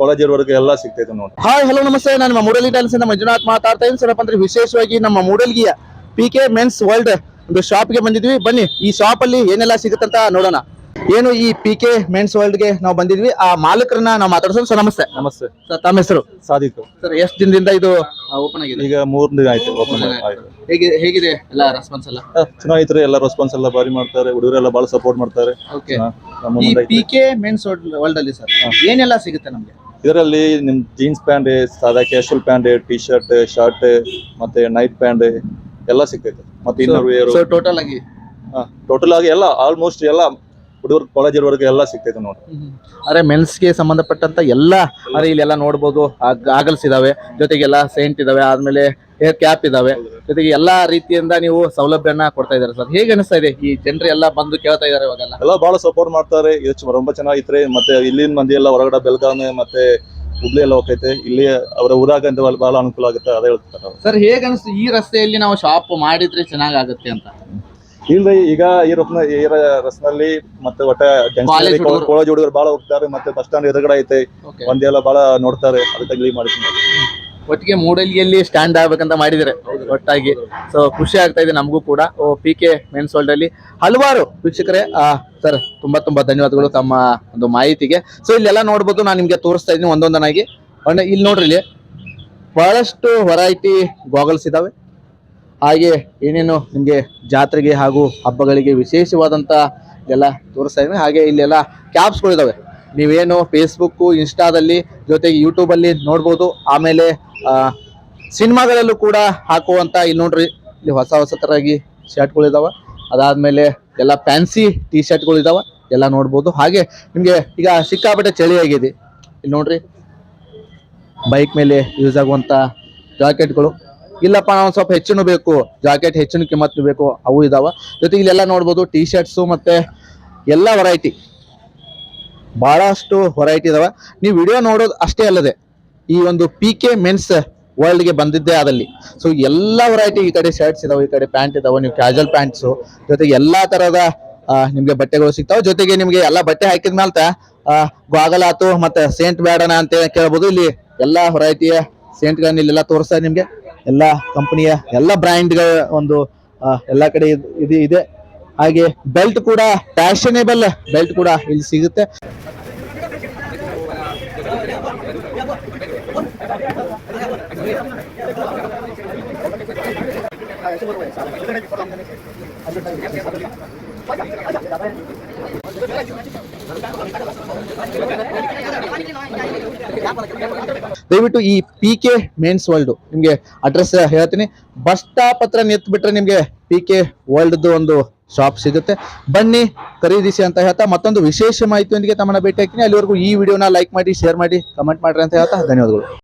ಕಾಲೇಜಿವರೆಗೆ ಎಲ್ಲ ಸಿಗ್ತೈತೆ ನೋಡಿ. ಹಾಯ್ ಹಲೋ ನಮಸ್ತೆ. ನಾನು ನಿಮ್ಮ ಮೂಡಲಿ ಟೈಲ್ಸ್ ಇಂದ ಮಂಜುನಾಥ್ ಮಾತಾಡ್ತಾ ಇದ್ದೀನಿ. ಸರ್ ಅಂದ್ರೆ ವಿಶೇಷವಾಗಿ ನಮ್ಮ ಮೂಡಲ್ಗಿಯ ಪಿ ಕೆ ಮೆನ್ಸ್ ವರ್ಲ್ಡ್ ಒಂದು ಶಾಪ್ಗೆ ಬಂದಿದ್ವಿ. ಬನ್ನಿ ಈ ಶಾಪ್ ಅಲ್ಲಿ ಏನೆಲ್ಲ ಸಿಗುತ್ತಂತ ನೋಡೋಣ. ಏನು ಈ ಪಿ ಕೆ ಮೆನ್ಸ್ ವರ್ಲ್ಡ್ಗೆ ನಾವು ಬಂದಿದ್ವಿ. ಆ ಮಾಲಕರನ್ನ ನಾವು ಮಾತಾಡ್ಸೋದು ಸರ್ ನಮಸ್ತೆ. ನಮಸ್ತೆ. ಸರ್ ತಮ್ಮ ಹೆಸರು? ಸಾಧಿತ್ ಸರ್ ಎಷ್ಟು ದಿನದಿಂದ ಇದು ಓಪನ್ ಆಗಿದೆ? ಈಗ ಮೂರ್ ದಿನ ಆಯ್ತು. ಓಪನ್ ಆಯ್ತು. ಹೇಗೆ ಹೇಗಿದೆ ಎಲ್ಲ ರೆಸ್ಪಾನ್ಸ್ ಎಲ್ಲ? ಚೆನ್ನಾಗಿತ್ತು ಎಲ್ಲ ರೆಸ್ಪಾನ್ಸ್ ಎಲ್ಲ ಬಾರಿ ಮಾಡ್ತಾರೆ. ಹುಡುಗರೆಲ್ಲ ಬಹಳ ಸಪೋರ್ಟ್ ಮಾಡ್ತಾರೆ. ಓಕೆ ಈ ಮುಂದೆ ಪಿ ಕೆ ಮೆನ್ಸ್ ವರ್ಲ್ಡ್ ಅಲ್ಲಿ ಸರ್ ಏನೆಲ್ಲ ಸಿಗುತ್ತೆ ನಮ್ಗೆ? ಇದರಲ್ಲಿ ನಿಮ್ ಜೀನ್ಸ್ ಪ್ಯಾಂಟ್ ಸಾದಾ casual pant T shirt shirt ಮತ್ತೆ ನೈಟ್ ಪ್ಯಾಂಟ್ ಎಲ್ಲ ಸಿಗ್ತೈತೆ. ಮತ್ತೆ ಇನ್ನರ್ ವೇರ್ ಟೋಟಲ್ ಆಗಿ? ಟೋಟಲ್ ಆಗಿ ಎಲ್ಲ ಆಲ್ಮೋಸ್ಟ್ ಎಲ್ಲ ಹುಡುಗರು ಕಾಲೇಜಿವರೆಗೆ ಎಲ್ಲ ಸಿಗ್ತೈತೆ ನೋಡಿ ಅರೆ ಮೆನ್ಸ್ಗೆ ಸಂಬಂಧಪಟ್ಟಂತ ಎಲ್ಲ ಅರೆ ಇಲ್ಲೆಲ್ಲ ನೋಡ್ಬೋದು ಆಗಲ್ಸ್ ಇದಾವೆ ಜೊತೆಗೆಲ್ಲ ಸೆಂಟ್ ಇದಾವೆ ಆದ್ಮೇಲೆ ಹೇರ್ ಕ್ಯಾಪ್ ಇದಾವೆ ಜೊತೆಗೆ ಎಲ್ಲಾ ರೀತಿಯಿಂದ ನೀವು ಸೌಲಭ್ಯನ ಕೊಡ್ತಾ ಇದ್ದಾರೆ ಸರ್ ಹೇಗೆ ಅನಿಸ್ತಾ ಇದೆ ಈ ಜನರು ಎಲ್ಲ ಬಂದು ಕೇಳ್ತಾ ಇದಾರೆ ಇವಾಗೆಲ್ಲ ಎಲ್ಲ ಬಹಳ ಸಪೋರ್ಟ್ ಮಾಡ್ತಾರೆ ಇದು ಚ- ரொம்ப ಚೆನ್ನಾಗಿತ್ರಿ ಮತ್ತೆ ಇಲ್ಲಿನ ಮಂದಿ ಎಲ್ಲ ಹೊರಗಡೆ ಬೆಳಗಾವಿ ಮತ್ತೆ ಹುಬ್ಳಿ ಎಲ್ಲ ಹೋಗೈತೆ ಇಲ್ಲಿ ಅವರ ಊರಾಗ ಅಂತ ಬಹಳ- ಬಹಳ ಅನುಕೂಲ ಆಗುತ್ತೆ ಅದೇ ಹೇಳ್ತಾರೆ ಅವ್ರು. ಸರ್ ಹೇಗೆ ಅನಿಸ್ತು ಈ ರಸ್ತೆಯಲ್ಲಿ ನಾವು ಶಾಪ್ ಮಾಡಿದ್ರೆ ಚೆನ್ನಾಗಾಗುತ್ತೆ ಅಂತ ಇಲ್ರಿ ಈಗ ಈ ರಸ್ನ ಈ ರಸ್ನಲ್ಲಿ ಮತ್ತೆ ಒಟ್ಟ College ಹುಡುಗ್ರು. ಕಾಲೇಜ್ ಹುಡುಗರು ಬಹಳ ಹೋಗ್ತಾರೆ ಮತ್ತೆ ಬಸ್ ಸ್ಟಾಂಡ್ ಎದುರುಗಡೆ ಐತೆ. ಒಂದೆಲ್ಲ ಬಹಳ ನೋಡ್ತಾರೆ ಅದಕ್ಕೆ ಇಲ್ಲಿ ಮಾಡಿದ್ದೀನಿ ಒಟ್ಟಿಗೆ ಮೂಡಲ್ಲಿ ಸ್ಟ್ಯಾಂಡ್ ಆಗ್ಬೇಕಂತ ಮಾಡಿದ್ರೆ ಒಟ್ಟಾಗಿ. ಸೊ ಖುಷಿ ಆಗ್ತಾ ಇದೆ ನಮಗೂ ಕೂಡ. ಓ ಪಿ ಕೆ ಮೆನ್ಸ್ ವರ್ಲ್ಡ್ ಅಲ್ಲಿ ಹಲವಾರು ವೀಕ್ಷಕರೇ ಸರ್ ತುಂಬಾ ತುಂಬಾ ಧನ್ಯವಾದಗಳು ತಮ್ಮ ಒಂದು ಮಾಹಿತಿಗೆ. ಸೊ ಇಲ್ಲೆಲ್ಲ ನೋಡ್ಬೋದು ನಾನು ನಿಮ್ಗೆ ತೋರಿಸ್ತಾ ಇದ್ದೀನಿ ಒಂದೊಂದನಾಗಿ ಒಂದ್ ಇಲ್ಲಿ ನೋಡ್ರಿ ಇಲ್ಲಿ ಬಹಳಷ್ಟು ವೆರೈಟಿ ಗಾಗಲ್ಸ್ ಇದಾವೆ. ಹಾಗೆ ಏನೇನು ನಿಮಗೆ ಜಾತ್ರೆಗೆ ಹಾಗೂ ಹಬ್ಬಗಳಿಗೆ ವಿಶೇಷವಾದಂಥ ಎಲ್ಲ ತೋರಿಸ್ತಾ ಇದ್ದೀನಿ ಹಾಗೆ ಇಲ್ಲೆಲ್ಲ ಕ್ಯಾಪ್ಸ್ಗಳಿದ್ದಾವೆ ನೀವೇನು ಫೇಸ್ಬುಕ್ಕು ಇನ್ಸ್ಟಾದಲ್ಲಿ ಜೊತೆಗೆ ಯೂಟ್ಯೂಬಲ್ಲಿ ನೋಡ್ಬೋದು. ಆಮೇಲೆ ಸಿನಿಮಾಗಳಲ್ಲೂ ಕೂಡ ಹಾಕುವಂಥ ಇಲ್ಲಿ ನೋಡ್ರಿ ಇಲ್ಲಿ ಹೊಸ ಹೊಸ ಥರಾಗಿ ಶರ್ಟ್ಗಳಿದ್ದಾವೆ ಅದಾದಮೇಲೆ ಎಲ್ಲ ಫ್ಯಾನ್ಸಿ ಟೀ ಶರ್ಟ್ಗಳಿದ್ದಾವೆ ಎಲ್ಲ ನೋಡ್ಬೋದು. ಹಾಗೆ ನಿಮಗೆ ಈಗ ಸಿಕ್ಕಾಪಟ್ಟೆ ಚಳಿ ಆಗಿದೆ. ಇಲ್ಲಿ ನೋಡ್ರಿ ಬೈಕ್ ಮೇಲೆ ಯೂಸ್ ಆಗುವಂಥ ಜಾಕೆಟ್ಗಳು ಇಲ್ಲಪ್ಪ, ನಾವು ಸ್ವಲ್ಪ ಹೆಚ್ಚಿನ ಬೇಕು, ಜಾಕೆಟ್ ಹೆಚ್ಚಿನ ಕಿಮ್ಮತ್ ಬೇಕು, ಅವು ಇದಾವ. ಜೊತೆಗೆ ಇಲ್ಲೆಲ್ಲ ನೋಡ್ಬೋದು ಟಿ ಶರ್ಟ್ಸು ಮತ್ತೆ ಎಲ್ಲ ವೆರೈಟಿ ಬಹಳಷ್ಟು ವೆರೈಟಿ ಇದಾವ. ನೀವು ವಿಡಿಯೋ ನೋಡೋದು ಅಷ್ಟೇ ಅಲ್ಲದೆ, ಈ ಒಂದು ಪಿ ಕೆ ಮೆನ್ಸ್ ವರ್ಲ್ಡ್ಗೆ ಬಂದಿದ್ದೆ ಅದಲ್ಲಿ ಸೊ ಎಲ್ಲ ವೆರೈಟಿ ಈ ಕಡೆ ಶರ್ಟ್ಸ್ ಇದಾವೆ, ಈ ಕಡೆ ಪ್ಯಾಂಟ್ ಇದಾವೆ, ನೀವು ಕ್ಯಾಜುವಲ್ ಪ್ಯಾಂಟ್ಸು ಜೊತೆಗೆ ಎಲ್ಲಾ ತರದ ನಿಮಗೆ ಬಟ್ಟೆಗಳು ಸಿಗ್ತಾವೆ. ಜೊತೆಗೆ ನಿಮ್ಗೆ ಎಲ್ಲ ಬಟ್ಟೆ ಹಾಕಿದ ಮೇಲೆ ಗಾಗಲ್ ಆತು ಮತ್ತೆ ಸೇಂಟ್ ಬೇಡನ ಅಂತ ಕೇಳ್ಬೋದು. ಇಲ್ಲಿ ಎಲ್ಲಾ ವೆರೈಟಿಯ ಸೇಂಟ್ಗಳನ್ನ ಇಲ್ಲೆಲ್ಲ ತೋರಿಸ್ತಾರೆ ನಿಮ್ಗೆ. ಎಲ್ಲ ಕಂಪನಿಯ ಎಲ್ಲ ಬ್ರ್ಯಾಂಡ್ಗಳ ಒಂದು ಎಲ್ಲ ಕಡೆ ಇದ್- ಇದು ಇದೆ. ಹಾಗೆ ಬೆಲ್ಟ್ ಕೂಡ ಫ್ಯಾಷನೇಬಲ್ ಬೆಲ್ಟ್ ಕೂಡ ಇಲ್ಲಿ ಸಿಗುತ್ತೆ. ದಯವಿಟ್ಟು ಈ ಪಿ ಕೆ ಮೇನ್ಸ್ ವರ್ಲ್ಡ್ ನಿಮ್ಗೆ ಅಡ್ರೆಸ್ ಹೇಳ್ತೀನಿ. ಬಸ್ ಸ್ಟಾಪ್ ಹತ್ರ ನಿಂತು ಬಿಟ್ರೆ ನಿಮ್ಗೆ ಪಿ ಕೆ ವರ್ಲ್ಡ್ದು ಒಂದು ಶಾಪ್ ಸಿಗುತ್ತೆ. ಬನ್ನಿ, ಖರೀದಿಸಿ ಅಂತ ಹೇಳ್ತಾ ಮತ್ತೊಂದು ವಿಶೇಷ ಮಾಹಿತಿಯೊಂದಿಗೆ ತಮ್ಮನ್ನ ಭೇಟಿ ಹಾಕ್ತೀನಿ ಅಲ್ಲಿವರೆಗೂ ಈ ವಿಡಿಯೋನ ಲೈಕ್ ಮಾಡಿ ಶೇರ್ ಮಾಡಿ ಕಮೆಂಟ್ ಮಾಡ್ರಿ ಅಂತ ಹೇಳ್ತಾ ಧನ್ಯವಾದಗಳು.